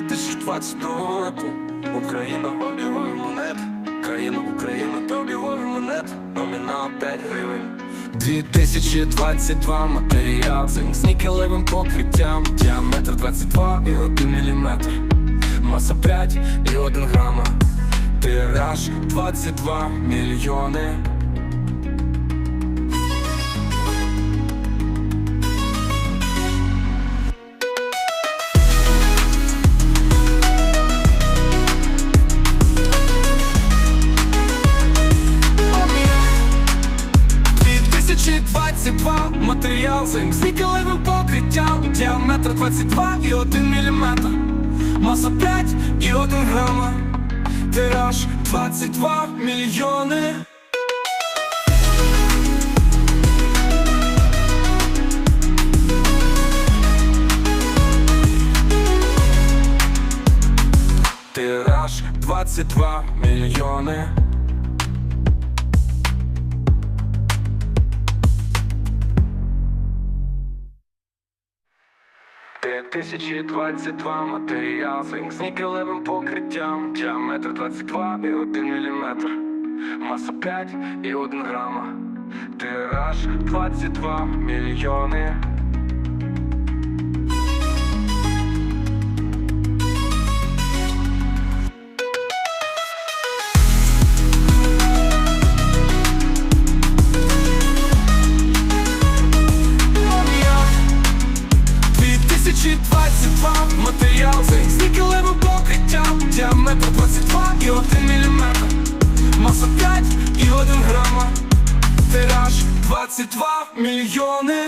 2020 року Україна обігує монет. Країна Україна обігує монет. Номінал 5 гривень 2022 матеріал з нікелевим покриттям Діаметр 22 і 1 міліметр Маса 5 і 1 грама Тираж 22 мільйони 2022 матеріал з нікелевим покриттям Діаметр 22 і 1 міліметр. Маса 5 і 1 грама Тираж 22 мільйони. Тираж 22 мільйони 2022 матеріал Зинк з нікелевим покриттям. Діаметр 22 і 1 міліметр. Маса 5 і 1 грама. Тираж 22 мільйони 2022 матеріал з покриття покриттям Діаметр 22 і 1 міліметр. Маса 5 і 1 грама. Тираж 22 мільйони